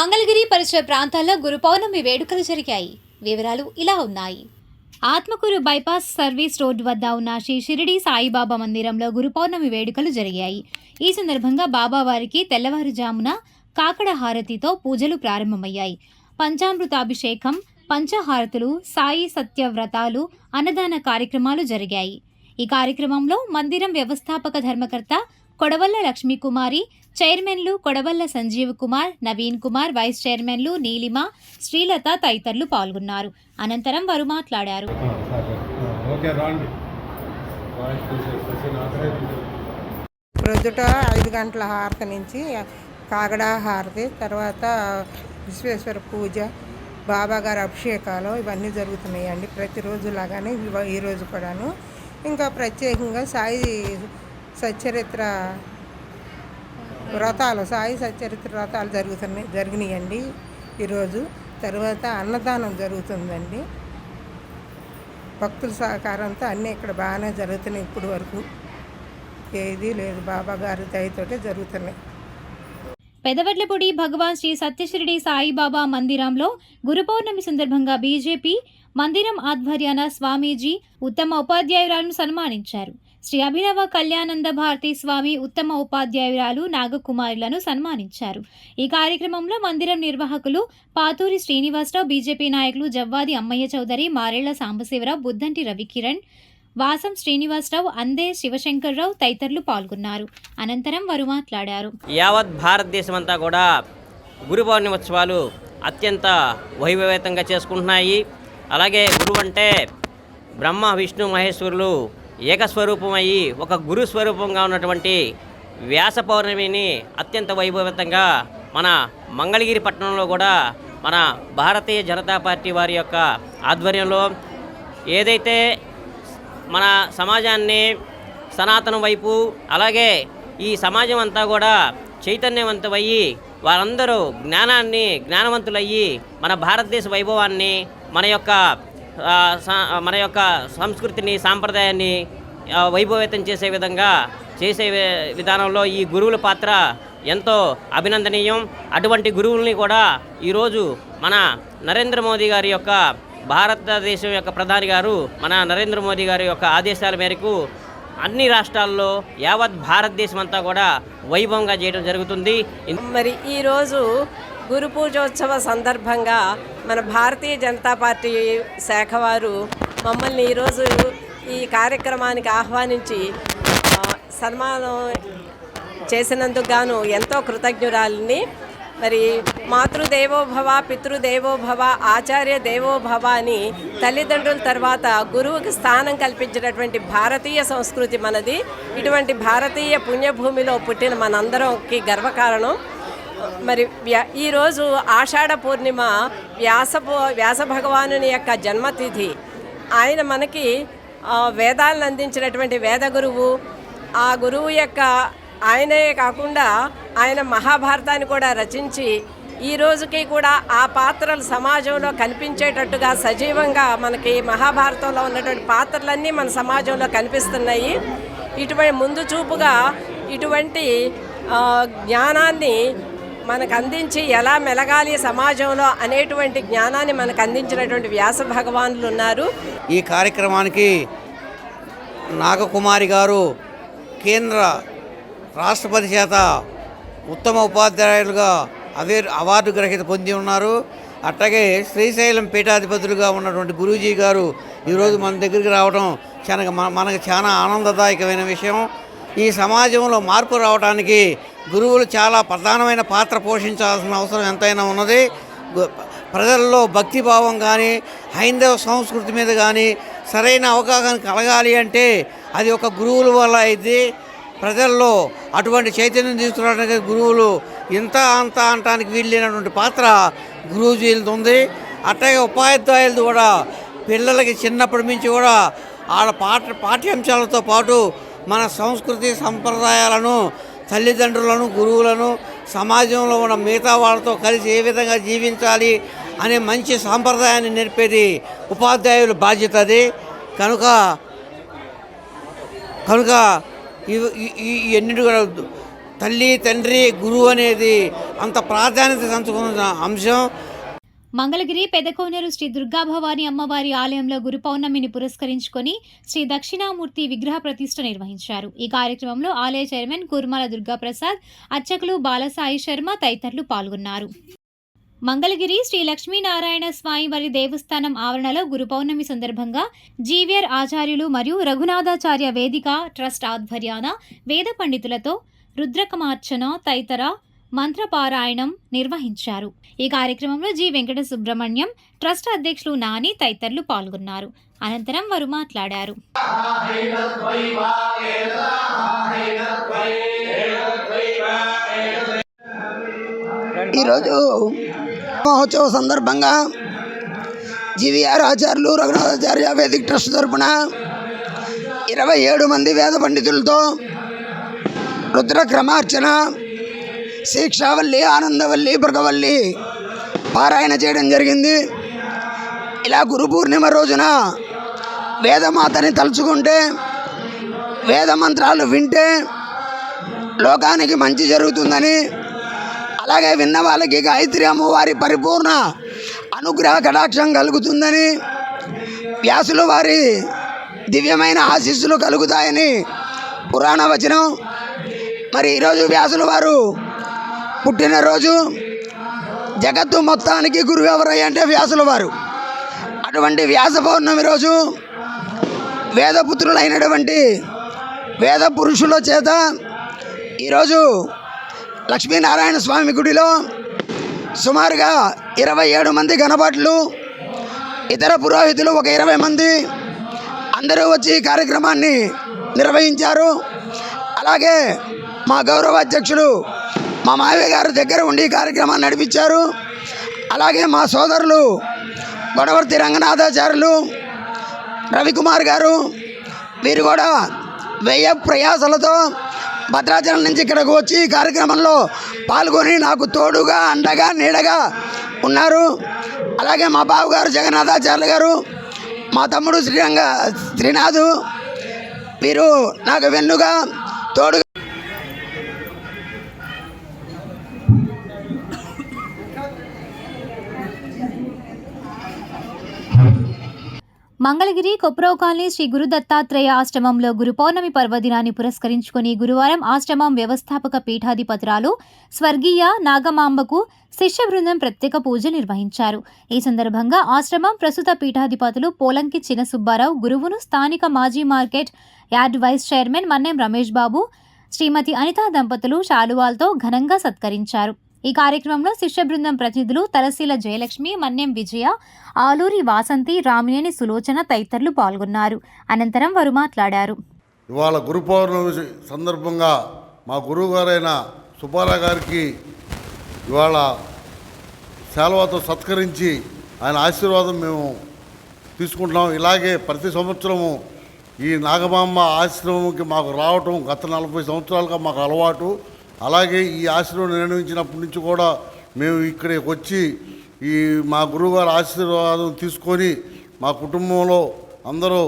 మంగళగిరి పరిసర ప్రాంతాల్లో గురు పౌర్ణమి వేడుకలు జరిగాయి. వివరాలు ఇలా ఉన్నాయి. ఆత్మకూరు బైపాస్ సర్వీస్ రోడ్ వద్ద ఉన్న శ్రీ షిరిడి సాయిబాబా మందిరంలో గురు పౌర్ణమి వేడుకలు జరిగాయి. ఈ సందర్భంగా బాబావారికి తెల్లవారుజామున కాకడ హారతితో పూజలు ప్రారంభమయ్యాయి. పంచామృతాభిషేకం పంచహారతులు సాయి సత్యవ్రతాలు అన్నదాన కార్యక్రమాలు జరిగాయి. ఈ కార్యక్రమంలో మందిరం వ్యవస్థాపక ధర్మకర్త కొడవల్ల లక్ష్మీకుమారి చైర్మన్లు కొడవల్ల సంజీవ్ కుమార్ నవీన్ కుమార్ వైస్ చైర్మన్లు నీలిమ శ్రీలత తదితరులు పాల్గొన్నారు. అనంతరం వారు మాట్లాడారు. ప్రొద్దుట ఐదు గంటల హారతి నుంచి కాగడ హారతి తర్వాత విశ్వేశ్వర పూజ బాబా గారి అభిషేకాలు ఇవన్నీ జరుగుతున్నాయండి. ప్రతిరోజు లాగానే ఈరోజు కూడాను. ఇంకా ప్రత్యేకంగా సాయి సచ్చరిత్ర వ్రతాలు సాయి సచ్చరిత్ర వ్రతాలు జరుగుతున్నాయి జరిగినాయండి ఈరోజు. తర్వాత అన్నదానం జరుగుతుందండి. భక్తుల సహకారంతో అన్నీ ఇక్కడ బాగానే జరుగుతున్నాయి ఇప్పుడు వరకు. ఏది లేదు బాబా గారి దయతోటే జరుగుతున్నాయి. పెదవడ్లపూడి భగవాన్ శ్రీ సత్యశ్రీడి సాయిబాబా మందిరంలో గురు పౌర్ణమి సందర్భంగా బీజేపీ మందిరం ఆధ్వర్యాన స్వామీజీ ఉత్తమ ఉపాధ్యాయురాలను సన్మానించారు. శ్రీ అభినవ కళ్యానంద భారతి స్వామి ఉత్తమ ఉపాధ్యాయురాలు నాగకుమారులను సన్మానించారు. ఈ కార్యక్రమంలో మందిరం నిర్వాహకులు పాతూరి శ్రీనివాసరావు బీజేపీ నాయకులు జవ్వాది అమ్మయ్య చౌదరి మారేళ్ళ సాంబశివరావు బుద్దంటి రవికిరణ్ వాసం శ్రీనివాసరావు అందే శివశంకర్రావు తదితరులు పాల్గొన్నారు. అనంతరం వారు మాట్లాడారు. యావత్ భారతదేశమంతా కూడా గురు ఉత్సవాలు అత్యంత వైభవేతంగా చేసుకుంటున్నాయి. అలాగే గురువు అంటే బ్రహ్మ విష్ణు మహేశ్వరులు ఏకస్వరూపమయ్యి ఒక గురు స్వరూపంగా ఉన్నటువంటి వ్యాస పౌర్ణమిని అత్యంత వైభవంతంగా మన మంగళగిరి పట్టణంలో కూడా మన భారతీయ జనతా పార్టీ వారి యొక్క ఆధ్వర్యంలో ఏదైతే మన సమాజాన్ని సనాతనం వైపు అలాగే ఈ సమాజం అంతా కూడా చైతన్యవంతమయ్యి వారందరూ జ్ఞానాన్ని జ్ఞానవంతులయ్యి మన భారతదేశ వైభవాన్ని మన యొక్క మన యొక్క సంస్కృతిని సాంప్రదాయాన్ని వైభవేతం చేసే విధంగా చేసే విధానంలో ఈ గురువుల పాత్ర ఎంతో అభినందనీయం. అటువంటి గురువుల్ని కూడా ఈరోజు మన నరేంద్ర మోదీ గారి యొక్క భారతదేశం యొక్క ప్రధాని గారు మన నరేంద్ర మోదీ గారి యొక్క ఆదేశాల మేరకు అన్ని రాష్ట్రాల్లో యావత్ భారతదేశం అంతా కూడా వైభవంగా చేయడం జరుగుతుంది. మరి ఈరోజు గురు పూజోత్సవ సందర్భంగా మన భారతీయ జనతా పార్టీ శాఖ వారు మమ్మల్ని ఈరోజు ఈ కార్యక్రమానికి ఆహ్వానించి సన్మానం చేసినందుకు గాను ఎంతో కృతజ్ఞురాలిని. మరి మాతృదేవోభవ పితృదేవోభవ ఆచార్య దేవోభవ అని తల్లిదండ్రుల తర్వాత గురువుకి స్థానం కల్పించినటువంటి భారతీయ సంస్కృతి మనది. ఇటువంటి భారతీయ పుణ్యభూమిలో పుట్టిన మనందరంకి గర్వకారణం. మరి వ్యా ఈరోజు ఆషాఢ పూర్ణిమ వ్యాస వ్యాస భగవానుని యొక్క జన్మతిథి. ఆయన మనకి వేదాలను అందించినటువంటి వేద గురువు. ఆ గురువు యొక్క ఆయనే కాకుండా ఆయన మహాభారతాన్ని కూడా రచించి ఈ రోజుకి కూడా ఆ పాత్రలు సమాజంలో కనిపించేటట్టుగా సజీవంగా మనకి మహాభారతంలో ఉన్నటువంటి పాత్రలన్నీ మన సమాజంలో కనిపిస్తున్నాయి. ఇటువంటి ముందు చూపుగా ఇటువంటి జ్ఞానాన్ని మనకు అందించి ఎలా మెలగాలి సమాజంలో అనేటువంటి జ్ఞానాన్ని మనకు అందించినటువంటి వ్యాస భగవానులు ఉన్నారు. ఈ కార్యక్రమానికి నాగకుమారి గారు కేంద్ర రాష్ట్రపతి చేత ఉత్తమ ఉపాధ్యాయులుగా అవే అవార్డు గ్రహీత పొంది ఉన్నారు. అట్లాగే శ్రీశైలం పీఠాధిపతులుగా ఉన్నటువంటి గురూజీ గారు ఈరోజు మన దగ్గరికి రావడం చాలా మన- మనకు చాలా ఆనందదాయకమైన విషయం. ఈ సమాజంలో మార్పు రావడానికి గురువులు చాలా ప్రధానమైన పాత్ర పోషించాల్సిన అవసరం ఎంతైనా ఉన్నది. ప్రజల్లో భక్తిభావం కానీ హైందవ సంస్కృతి మీద కానీ సరైన అవగాహన కలగాలి అంటే అది ఒక గురువుల వల్ల అయితే ప్రజల్లో అటువంటి చైతన్యం తీసుకురావడానికి గురువులు ఇంత అంత అంటానికి వీళ్ళైనటువంటి పాత్ర గురూజీలది ఉంది. అట్లాగే ఉపాధ్యాయులది కూడా పిల్లలకి చిన్నప్పటి నుంచి కూడా వాళ్ళ పాఠ పాఠ్యాంశాలతో పాటు మన సంస్కృతి సంప్రదాయాలను తల్లిదండ్రులను గురువులను సమాజంలో ఉన్న మిగతా వాళ్ళతో కలిసి ఏ విధంగా జీవించాలి అనే మంచి సాంప్రదాయాన్ని నేర్పేది ఉపాధ్యాయుల బాధ్యత అది. కనుక కనుక ఈ ఎన్నిటి కూడా తల్లి తండ్రి గురువు అనేది అంత ప్రాధాన్యత సంచుకున్న అంశం. మంగళగిరి పెదకోనేరు శ్రీ దుర్గాభవాని అమ్మవారి ఆలయంలో గురు పౌర్ణమిని పురస్కరించుకొని శ్రీ దక్షిణామూర్తి విగ్రహ ప్రతిష్ఠ నిర్వహించారు. ఈ కార్యక్రమంలో ఆలయ చైర్మన్ కుర్మాల దుర్గాప్రసాద్ అర్చకులు బాలసాయి శర్మ తదితరులు పాల్గొన్నారు. మంగళగిరి శ్రీ లక్ష్మీనారాయణ స్వామివారి దేవస్థానం ఆవరణలో గురు పౌర్ణమి సందర్భంగా జీవియర్ ఆచార్యులు మరియు రఘునాథాచార్య వేదిక ట్రస్ట్ ఆధ్వర్యాన వేద పండితులతో రుద్రకమార్చన తదితర మంత్రపారాయణం నిర్వహించారు. ఈ కార్యక్రమంలో జి. వెంకట సుబ్రహ్మణ్యం ట్రస్ట్ అధ్యక్షులు నాని తదితరులు పాల్గొన్నారు. అనంతరం వారు మాట్లాడారు. ఈరోజు మహోత్సవ సందర్భంగా జీవీఆర్ ఆచార్యులు రఘునాథాచార్య వేదిక ట్రస్ట్ తరపున ఇరవై ఏడు మంది వేద పండితులతో రుద్ర క్రమార్చన శిక్షావల్లి ఆనందవల్లి భృగవల్లి పారాయణ చేయడం జరిగింది. ఇలా గురు పూర్ణిమ రోజున వేదమాతని తలుచుకుంటే వేదమంత్రాలు వింటే లోకానికి మంచి జరుగుతుందని అలాగే విన్న వాళ్ళకి గాయత్రి అమ్మవారి పరిపూర్ణ అనుగ్రహ కటాక్షం కలుగుతుందని వ్యాసులు వారి దివ్యమైన ఆశీస్సులు కలుగుతాయని పురాణ వచనం. మరి ఈరోజు వ్యాసుల వారు పుట్టినరోజు జగత్తు మొత్తానికి గురువు ఎవరయ్య అంటే వ్యాసుల వారు. అటువంటి వ్యాస పౌర్ణమి రోజు వేదపుత్రులైనటువంటి వేద పురుషుల చేత ఈరోజు లక్ష్మీనారాయణ స్వామి గుడిలో సుమారుగా ఇరవై ఏడు మంది గణపాట్లు ఇతర పురోహితులు ఒక ఇరవై మంది అందరూ వచ్చి ఈ కార్యక్రమాన్ని నిర్వహించారు. అలాగే మా గౌరవ అధ్యక్షుడు మా మావయ్య గారి దగ్గర ఉండి కార్యక్రమాన్ని నడిపించారు. అలాగే మా సోదరులు గొడవర్తి రంగనాథాచార్యులు రవికుమార్ గారు వీరు కూడా వ్యయ ప్రయాసలతో భద్రాచలం నుంచి ఇక్కడికి వచ్చి కార్యక్రమంలో పాల్గొని నాకు తోడుగా అండగా నీడగా ఉన్నారు. అలాగే మా బావగారు జగన్నాథాచార్యులు గారు మా తమ్ముడు శ్రీరంగ శ్రీనాథు వీరు నాకు వెన్నుగా తోడుగా మంగళగిరి కొప్రో కాలనీ శ్రీ గురు దత్తాత్రేయ ఆశ్రమంలో గురు పౌర్ణమి పర్వదినాన్ని పురస్కరించుకుని గురువారం ఆశ్రమం వ్యవస్థాపక పీఠాధిపతురాలు స్వర్గీయ నాగమాంబకు శిష్య బృందం ప్రత్యేక పూజ నిర్వహించారు. ఈ సందర్భంగా ఆశ్రమం ప్రస్తుత పీఠాధిపతులు పోలంకి చిన సుబ్బారావు గురువును స్థానిక మాజీ market yard vice chairman Mannem Ramesh Babu Shrimati Anitha దంపతులు శాలువాలతో ఘనంగా సత్కరించారు. ఈ కార్యక్రమంలో శిష్య బృందం ప్రతినిధులు తలశీల జయలక్ష్మి మన్యం విజయ ఆలూరి వాసంతి రామినేని సులోచన తదితరులు పాల్గొన్నారు. అనంతరం వారు మాట్లాడారు. ఇవాళ గురు పౌర్ణమి సందర్భంగా మా గురువు గారైన గారికి ఇవాళ శాలువాతో సత్కరించి ఆయన ఆశీర్వాదం మేము తీసుకుంటున్నాం. ఇలాగే ప్రతి సంవత్సరము ఈ నాగమాంబ ఆశ్రమంకి మాకు రావటం గత నలభై సంవత్సరాలుగా మాకు అలవాటు. అలాగే ఈ ఆశ్రమం నిర్ణయించినప్పటి నుంచి కూడా మేము ఇక్కడికి వచ్చి ఈ మా గురువుగారి ఆశీర్వాదం తీసుకొని మా కుటుంబంలో అందరూ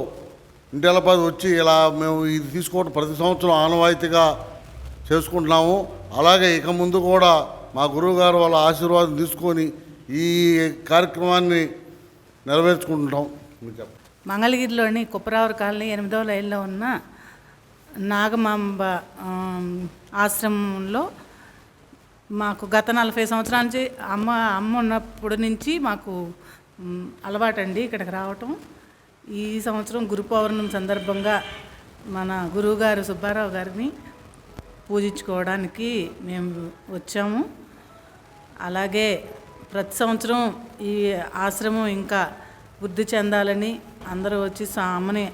ఇంటిలపది వచ్చి ఇలా మేము ఇది తీసుకోవడం ప్రతి సంవత్సరం ఆనవాయితీగా చేసుకుంటున్నాము. అలాగే ఇక ముందు కూడా మా గురువుగారు వాళ్ళ ఆశీర్వాదం తీసుకొని ఈ కార్యక్రమాన్ని నెరవేర్చుకుంటున్నాం. మంగళగిరిలోని కుప్పరావర కాలనీ ఎనిమిదవ లైన్లో ఉన్న నాగమాంబ ఆశ్రమంలో మాకు గత నలభై సంవత్సరాల నుంచి అమ్మ అమ్మ ఉన్నప్పటి నుంచి మాకు అలవాటండి ఇక్కడికి రావటం. ఈ సంవత్సరం గురు పౌర్ణమి సందర్భంగా మన గురువుగారు సుబ్బారావు గారిని పూజించుకోవడానికి మేము వచ్చాము. అలాగే ప్రతి సంవత్సరం ఈ ఆశ్రమం ఇంకా వృద్ధి చెందాలని అందరూ వచ్చి సా- అమ్మని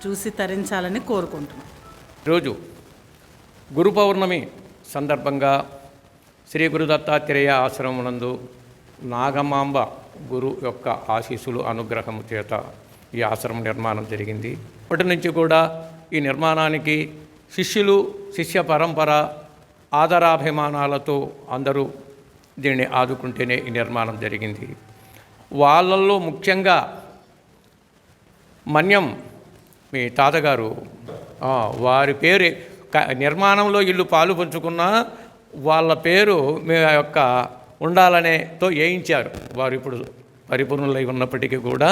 చూసి తరించాలని కోరుకుంటున్నాం. రోజు గురు పౌర్ణమి సందర్భంగా శ్రీ గురు దత్తాత్రేయ ఆశ్రమమునందు నాగమాంబ గురు యొక్క ఆశీస్సులు అనుగ్రహం చేత ఈ ఆశ్రమం నిర్మాణం జరిగింది. అప్పటి నుంచి కూడా ఈ నిర్మాణానికి శిష్యులు శిష్య పరంపర ఆదరాభిమానాలతో అందరూ దీన్ని ఆదుకుంటేనే ఈ నిర్మాణం జరిగింది. వాళ్ళల్లో ముఖ్యంగా మన్యం మీ తాతగారు వారి పేరు నిర్మాణంలో ఇల్లు పాలు పంచుకున్న వాళ్ళ పేరు మీ యొక్క ఉండాలనేతో వేయించారు. వారు ఇప్పుడు పరిపూర్ణులై ఉన్నప్పటికీ కూడా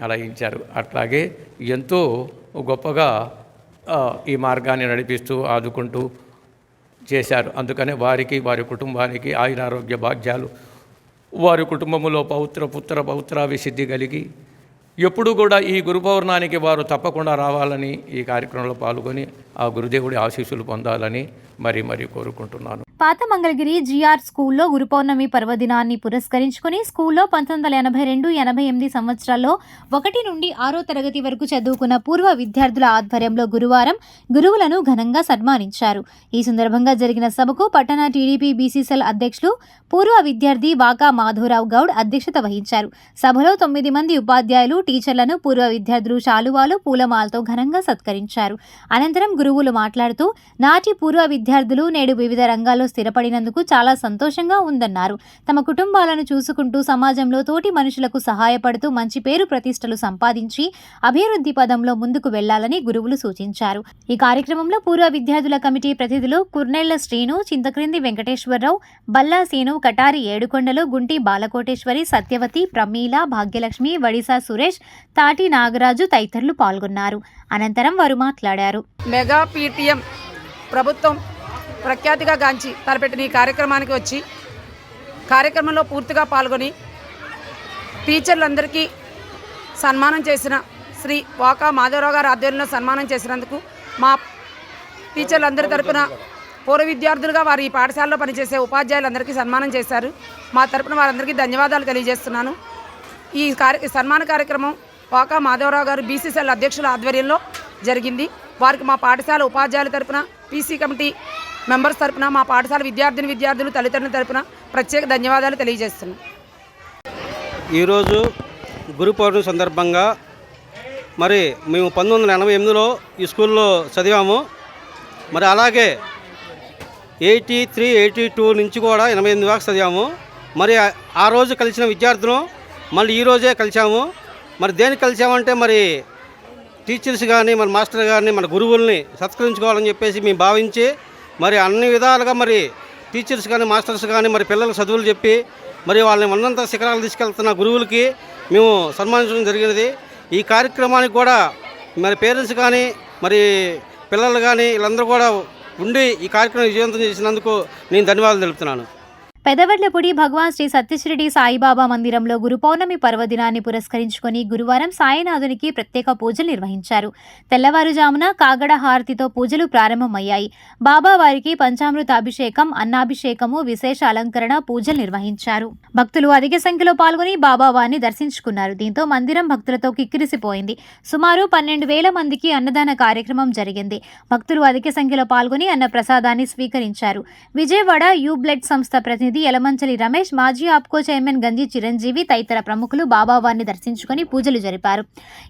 అలా వేయించారు. అట్లాగే ఎంతో గొప్పగా ఈ మార్గాన్ని నడిపిస్తూ ఆదుకుంటూ చేశారు. అందుకనే వారికి వారి కుటుంబానికి ఆయురారోగ్య భాగ్యాలు. వారి కుటుంబంలో పౌత్ర పుత్ర పౌత్రాభిసిద్ధి కలిగి ఎప్పుడు కూడా ఈ గురు పౌర్ణానికి వారు తప్పకుండా రావాలని ఈ కార్యక్రమంలో పాల్గొని ఆ గురుదేవుడి ఆశీస్సులు పొందాలని మరీ మరీ కోరుకుంటున్నాను. పాత మంగళగిరి జిఆర్ స్కూల్లో గురు పౌర్ణమి పర్వదినాన్ని పురస్కరించుకుని స్కూల్లో పంతొమ్మిది వందల ఎనభై రెండు ఎనభై ఎనిమిది సంవత్సరాల్లో ఒకటి నుండి ఆరో తరగతి వరకు చదువుకున్న పూర్వ విద్యార్థుల ఆధ్వర్యంలో గురువారం గురువులను ఘనంగా సన్మానించారు. ఈ సందర్భంగా జరిగిన సభకు పట్టణ టీడీపీ బీసీసీఎల్ అధ్యక్షులు పూర్వ విద్యార్థి వాకా మాధవరావు గౌడ్ అధ్యక్షత వహించారు. సభలో తొమ్మిది మంది ఉపాధ్యాయులు టీచర్లను పూర్వ విద్యార్థులు శాలువాలు పూలమాలతో ఘనంగా సత్కరించారు. అనంతరం గురువులు మాట్లాడుతూ నాటి పూర్వ విద్యార్థులు నేడు వివిధ రంగాల్లో స్థిరపడినందుకు చాలా సంతోషంగా ఉందన్నారు. తమ కుటుంబాలను చూసుకుంటూ సమాజంలో తోటి మనుషులకు సహాయపడుతూ మంచి పేరు ప్రతిష్టలు సంపాదించి అభివృద్ధి పదంలో ముందుకు వెళ్ళాలని గురువులు సూచించారు. ఈ కార్యక్రమంలో పూర్వ విద్యార్థుల కమిటీ ప్రతినిధులు కుర్నెళ్ళ శ్రీను చింతక్రింది వెంకటేశ్వరరావు బల్లా సీను కటారి ఏడుకొండలు గుంటి బాలకోటేశ్వరి సత్యవతి ప్రమీల భాగ్యలక్ష్మి వడిసా సురేష్ తాటి నాగరాజు తదితరులు పాల్గొన్నారు. అనంతరం వారు మాట్లాడారు. మెగా పీటీఎం ప్రభుత్వం ప్రఖ్యాతిగా గాంచి తలపెట్టిన ఈ కార్యక్రమానికి వచ్చి కార్యక్రమంలో పూర్తిగా పాల్గొని టీచర్లందరికీ సన్మానం చేసిన శ్రీ వాకా మాధవరావు గారి ఆధ్వర్యంలో సన్మానం చేసినందుకు మా టీచర్లందరి తరపున పూర్వ విద్యార్థులుగా వారు ఈ పాఠశాలలో పనిచేసే ఉపాధ్యాయులందరికీ సన్మానం చేశారు. మా తరపున వారందరికీ ధన్యవాదాలు తెలియజేస్తున్నాను. ఈ కార్య సన్మాన కార్యక్రమం వాకా మాధవరావు గారు బీసీసీఎల్ అధ్యక్షుల ఆధ్వర్యంలో జరిగింది. వారికి మా పాఠశాల ఉపాధ్యాయుల తరపున పీసీ కమిటీ మెంబర్స్ తరపున మా పాఠశాల విద్యార్థిని విద్యార్థులు తల్లిదండ్రుల తరపున ప్రత్యేక ధన్యవాదాలు తెలియజేస్తున్నాం. ఈరోజు గురు పౌర్ణమి సందర్భంగా మరి మేము పంతొమ్మిది వందల ఎనభై ఎనిమిదిలో ఈ స్కూల్లో చదివాము. మరి అలాగే ఎయిటీ త్రీ ఎయిటీ టూ నుంచి కూడా ఎనభై ఎనిమిది వరకు చదివాము. మరి ఆ- రోజు కలిసిన విద్యార్థులు మళ్ళీ ఈ రోజే కలిసాము మరి దేనికి కలిసామంటే మరి టీచర్స్ కానీ మన మాస్టర్ కానీ మన గురువుల్ని సత్కరించుకోవాలని చెప్పేసి మేము భావించి మరి అన్ని విధాలుగా మరి టీచర్స్ కానీ మాస్టర్స్ కానీ మరి పిల్లలకు చదువులు చెప్పి మరి వాళ్ళని ఉన్నంత శిఖరాలు తీసుకెళ్తున్న గురువులకి మేము సన్మానించడం జరిగినది. ఈ కార్యక్రమానికి కూడా మరి పేరెంట్స్ కానీ మరి పిల్లలు కానీ వీళ్ళందరూ కూడా ఉండి ఈ కార్యక్రమం విజయవంతం చేసినందుకు నేను ధన్యవాదాలు తెలుపుతున్నాను. పెదవడ్లపూడి భగవాన్ శ్రీ సత్యశ్రెడ్డి సాయిబాబా మందిరంలో గురు పౌర్ణమి పర్వదినాన్ని పురస్కరించుకొని గురువారం సాయినాథునికి ప్రత్యేక పూజలు నిర్వహించారు. తెల్లవారుజామున కాగడ హారతితో పూజలు ప్రారంభమయ్యాయి. బాబా వారికి పంచామృతాభిషేకం అన్నాభిషేకము విశేష అలంకరణ పూజలు నిర్వహించారు. భక్తులు అధిక సంఖ్యలో పాల్గొని బాబా వారిని దర్శించుకున్నారు. దీంతో మందిరం భక్తులతో కిక్కిరిసిపోయింది. సుమారు పన్నెండు వేల మందికి అన్నదాన కార్యక్రమం జరిగింది. భక్తులు అధిక సంఖ్యలో పాల్గొని అన్న ప్రసాదాన్ని స్వీకరించారు. విజయవాడ యూ బ్లడ్ సంస్థ ప్రతినిధి యలమంచలి రమేష్ మాజీ ఆప్కో చైర్మన్ గంజి చిరంజీవి తదితర ప్రముఖులు బాబావారిని దర్శించుకొని పూజలు జరిపారు.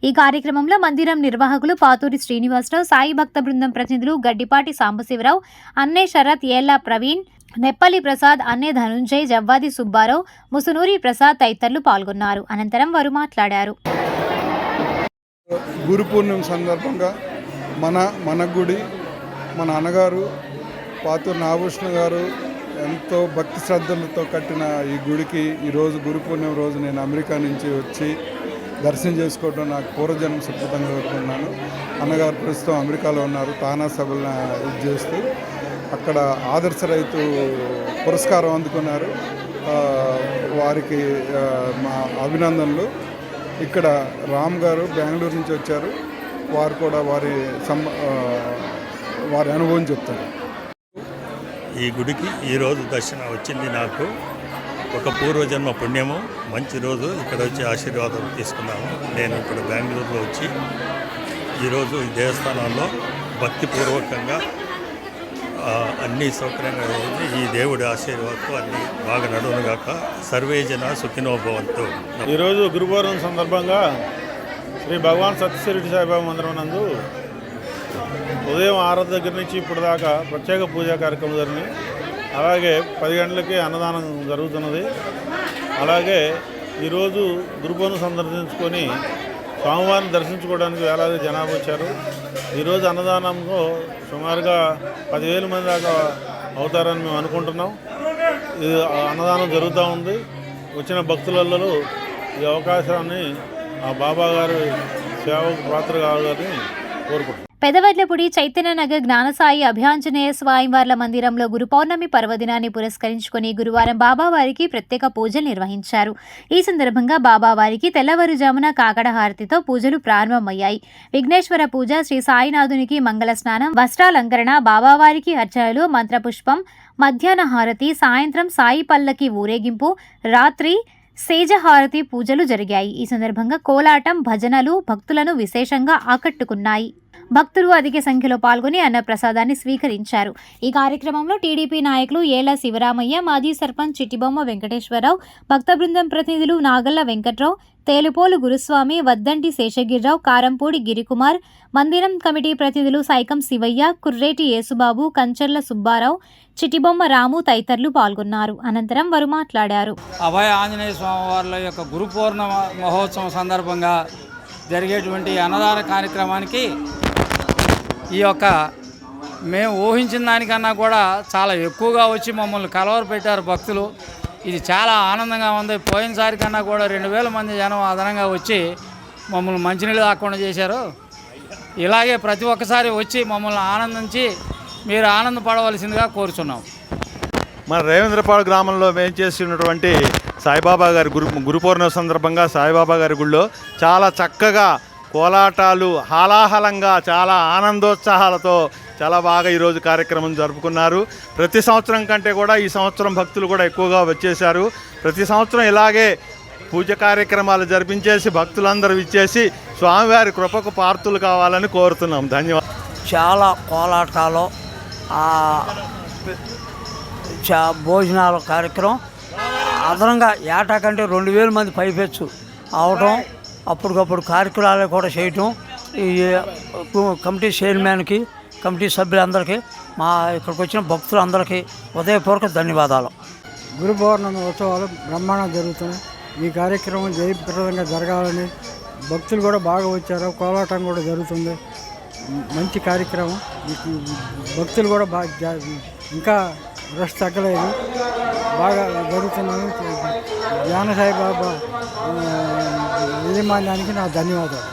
ఈ కార్యక్రమంలో మందిరం నిర్వాహకులు పాతూరి శ్రీనివాసరావు సాయి భక్త బృందం ప్రతినిధులు గడ్డిపాటి సాంబశివరావు అన్నే శరత్ ఏల్లా ప్రవీణ్ నెప్పలి ప్రసాద్ అన్నే ధనుంజయ్ జవ్వాది సుబ్బారావు ముసునూరి ప్రసాద్ తదితరులు పాల్గొన్నారు. అనంతరం వారు మాట్లాడారు. గురు పూర్ణిమ సందర్భంగా మన మన గుడి మన అన్నగారు పాతూరు నాగభూషణ గారు ఎంతో భక్తి శ్రద్ధలతో కట్టిన ఈ గుడికి ఈరోజు గురు పూర్ణిమ రోజు నేను అమెరికా నుంచి వచ్చి దర్శనం చేసుకోవడం నాకు పూర్వజన్మ సుకృతంగా కోరుకున్నాను అన్నగారు ప్రస్తుతం అమెరికాలో ఉన్నారు. తానా సభలను ఇది చేస్తూ అక్కడ ఆదర్శ రైతు పురస్కారం అందుకున్నారు. వారికి మా అభినందనలు. ఇక్కడ రామ్ గారు బెంగళూరు నుంచి వచ్చారు. వారు కూడా వారి సం వారి అనుభవం చెప్తారు. ఈ గుడికి ఈరోజు దర్శనం వచ్చింది నాకు. ఒక పూర్వజన్మ పుణ్యము మంచి రోజు. ఇక్కడ వచ్చి ఆశీర్వాదం తీసుకున్నాము. నేను ఇప్పుడు బెంగళూరులో వచ్చి ఈరోజు ఈ దేవస్థానంలో భక్తిపూర్వకంగా అన్ని సౌకర్యంగా ఉంది. ఈ దేవుడి ఆశీర్వాదం అన్ని బాగా నడువునుగాక. సర్వేజన సుఖినోభవంతు ఈరోజు గురువారం సందర్భంగా శ్రీ భగవాన్ సత్యశ్రీ సాయిబాబా మందిరం నందు ఉదయం ఆరు దగ్గర నుంచి ఇప్పుడు దాకా ప్రత్యేక పూజా కార్యక్రమం జరిగినాయి అలాగే పది గంటలకి అన్నదానం జరుగుతున్నది. అలాగే ఈరోజు గురుపౌర్ణమి సందర్శించుకొని స్వామివారిని దర్శించుకోవడానికి వేలాది జనాభా వచ్చారు. ఈరోజు అన్నదానంలో సుమారుగా పదివేల మంది దాకా అవుతారని మేము అనుకుంటున్నాం. ఇది అన్నదానం జరుగుతూ ఉంది. వచ్చిన భక్తులలో ఈ అవకాశాన్ని ఆ బాబా గారి సేవకు పాత్ర కావాలని కోరుకుంటున్నాం. పెదవడ్లపూడి చైతన్యనగర్ జ్ఞానసాయి అభయాంజనేయ స్వామివార్ల మందిరంలో గురు పౌర్ణమి పర్వదినాన్ని పురస్కరించుకుని గురువారం బాబావారికి ప్రత్యేక పూజలు నిర్వహించారు. ఈ సందర్భంగా బాబావారికి తెల్లవారుజామున కాకడ హారతితో పూజలు ప్రారంభమయ్యాయి. విఘ్నేశ్వర పూజ శ్రీ సాయినాథునికి మంగళ స్నానం వస్త్రాలంకరణ బాబావారికి అర్చనలు మంత్రపుష్పం మధ్యాహ్న హారతి సాయంత్రం సాయి పల్లకి ఊరేగింపు రాత్రి సేజహారతి పూజలు జరిగాయి. ఈ సందర్భంగా కోలాటం భజనలు భక్తులను విశేషంగా ఆకట్టుకున్నాయి. భక్తులు అధిక సంఖ్యలో పాల్గొని అన్నప్రసాదాన్ని స్వీకరించారు. ఈ కార్యక్రమంలో టీడీపీ నాయకులు ఏల శివరామయ్య మాజీ సర్పంచ్ చిట్టిబొమ్మ వెంకటేశ్వరరావు భక్త బృందం ప్రతినిధులు నాగల్ల వెంకట్రావు తేలుపోలు గురుస్వామి వద్దంటి శేషగిరిరావు కారంపూడి గిరికుమార్ మందిరం కమిటీ ప్రతినిధులు సైకం శివయ్య కుర్రేటి యేసుబాబు కంచర్ల సుబ్బారావు చిటిబొమ్మ రాము తదితరులు పాల్గొన్నారు. అనంతరం వారు మాట్లాడారు. అభయ ఆంజనేయ స్వామి వారి యొక్క గురు పౌర్ణమ మహోత్సవం సందర్భంగా జరిగేటువంటి అన్నదాన కార్యక్రమానికి ఈ యొక్క మేము ఊహించిన దానికన్నా కూడా చాలా ఎక్కువగా వచ్చి మమ్మల్ని కలవరు పెట్టారు భక్తులు. ఇది చాలా ఆనందంగా ఉంది. పోయినసారి కన్నా కూడా రెండు వేల మంది జనం అదనంగా వచ్చి మమ్మల్ని మంచినీళ్ళు దాక్కుండా చేశారు. ఇలాగే ప్రతి ఒక్కసారి వచ్చి మమ్మల్ని ఆనందించి మీరు ఆనందపడవలసిందిగా కోరుచున్నాం. మన రేవేంద్రపాడు గ్రామంలో మేము చేస్తున్నటువంటి సాయిబాబా గారి గురు గురు సందర్భంగా సాయిబాబా గారి గుళ్ళో చాలా చక్కగా కోలాటాలు హాలాహలంగా చాలా ఆనందోత్సాహాలతో చాలా బాగా ఈరోజు కార్యక్రమం జరుపుకున్నారు. ప్రతి సంవత్సరం కంటే కూడా ఈ సంవత్సరం భక్తులు కూడా ఎక్కువగా వచ్చేశారు. ప్రతి సంవత్సరం ఇలాగే పూజ కార్యక్రమాలు జరిపించేసి భక్తులందరూ ఇచ్చేసి స్వామివారి కృపకు పార్తులు కావాలని కోరుతున్నాం. ధన్యవాదాలు. చాలా కోలాటాలు చా భోజనాల కార్యక్రమం. అదనంగా ఏటా కంటే రెండు వేల మంది పైపెచ్చు అవటం అప్పటికప్పుడు కార్యక్రమాలు కూడా చేయటం. ఈ కమిటీ చైర్మన్కి కమిటీ సభ్యులందరికీ మా ఇక్కడికి వచ్చిన భక్తులందరికీ ఉదయపూర్వక ధన్యవాదాలు. గురు పౌర్ణమి ఉత్సవాలు బ్రహ్మాండం జరుగుతున్నాయి. ఈ కార్యక్రమం జయప్రదంగా జరగాలని భక్తులు కూడా బాగా వచ్చారు. కోలాటం కూడా జరుగుతుంది. మంచి కార్యక్రమం. భక్తులు కూడా బాగా ఇంకా రష్ తగ్గలేదు. బాగా జరుగుతున్నాను జ్ఞాన సాయిబాబా యజమాన్యానికి నా ధన్యవాదాలు.